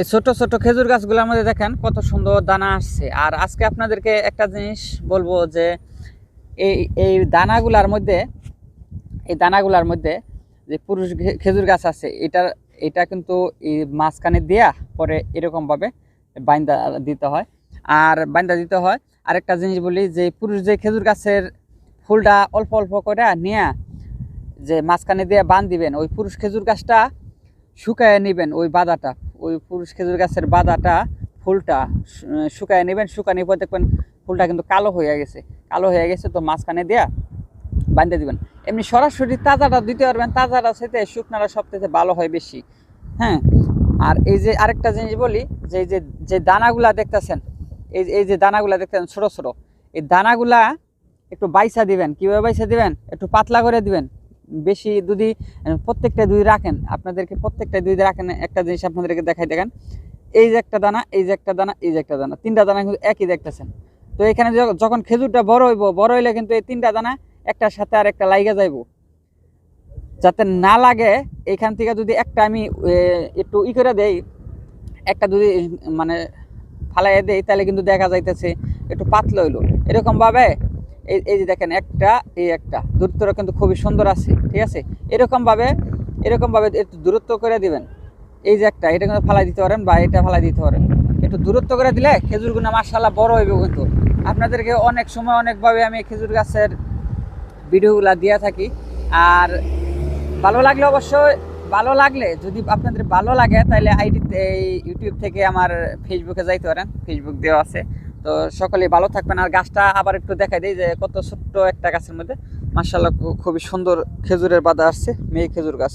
এই ছোট ছোট খেজুর গাছগুলোর মধ্যে দেখেন কত সুন্দর দানা আসছে। আর আজকে আপনাদেরকে একটা জিনিস বলব যে, এই এই দানাগুলার মধ্যে, এই দানাগুলার মধ্যে যে পুরুষ খেজুর গাছ আছে, এটা এটা কিন্তু এই মাঝখানে দেয়া পরে এরকমভাবে বাইন্দা দিতে হয়। আর বাইন্দা দিতে হয়, আরেকটা জিনিস বলি যে, পুরুষ যে খেজুর গাছের ফুলটা অল্প অল্প করে নিয়ে যে মাঝখানে দিয়ে বান দিবেন, ওই পুরুষ খেজুর গাছটা শুকায় নেবেন ওই বাদাটা। ওই পুরুষ খেজুর গাছের বাদাটা ফুলটা শুকায় নেবেন, শুকানোর পর দেখবেন ফুলটা কিন্তু কালো হয়ে গেছে। কালো হয়ে গেছে তো মাঝখানে দেয়া বাঁধতে দিবেন। এমনি সরাসরি তাজাটা দিতে পারবেন, তাজাটা সেতে শুকনাটা সবথেকে ভালো হয় বেশি। হ্যাঁ? আর এই যে আরেকটা জিনিস বলি, যে যে যে দানাগুলা দেখতেছেন, এই এই যে দানাগুলা দেখতেছেন ছোট ছোট, এই দানাগুলা একটু বাইসা দিবেন। কীভাবে বাইসা দিবেন? একটু পাতলা করে দিবেন। বেশি যদি প্রত্যেকটা দুই রাখেন, আপনাদেরকে প্রত্যেকটা দুই রাখেন, একটা জিনিস আপনাদেরকে দেখাই, দেখেন, এই যে একটা দানা, এই যে একটা দানা, এই যে একটা দানা, তিনটা দানা কিন্তু একই দেখতেছেন। তো এখানে যখন খেজুরটা বড় হইব, বড় হইলে কিন্তু এই তিনটা দানা একটার সাথে আর একটা লাইগা যাইব। যাতে না লাগে, এখান থেকে যদি একটা আমি একটু ই করে দেই, একটা যদি মানে ফালাইয়া দেই, তাহলে কিন্তু দেখা যাইতেছে একটু পাতলা হইল। এরকমভাবে এই এই যে দেখেন, একটা, এই একটা। দূরত্বটা কিন্তু খুবই সুন্দর আছে, ঠিক আছে? এরকমভাবে এরকমভাবে একটু দূরত্ব করে দিবেন। এই যে একটা, এটা কিন্তু ফালাই দিতে পারেন বা এটা ফালাই দিতে পারেন। একটু দূরত্ব করে দিলে খেজুরগুলো মার্শাল্লাহ বড় হইবে কিন্তু। আপনাদেরকে অনেক সময়, অনেকভাবে আমি খেজুর গাছের ভিডিওগুলো দিয়ে থাকি। আর ভালো লাগলে অবশ্যই, ভালো লাগলে যদি আপনাদের ভালো লাগে, তাহলে আইডি এই ইউটিউব থেকে আমার ফেসবুকে যাইতে পারেন। ফেসবুক দেওয়া আছে। তো সকলে ভালো থাকবেন। আর গাছটা আবার একটু দেখাই দিই যে কত ছোট্ট একটা গাছের মধ্যে। মার্শাল্লাহ খুবই সুন্দর খেজুরের বাধা আসছে, মেয়ে খেজুর গাছ।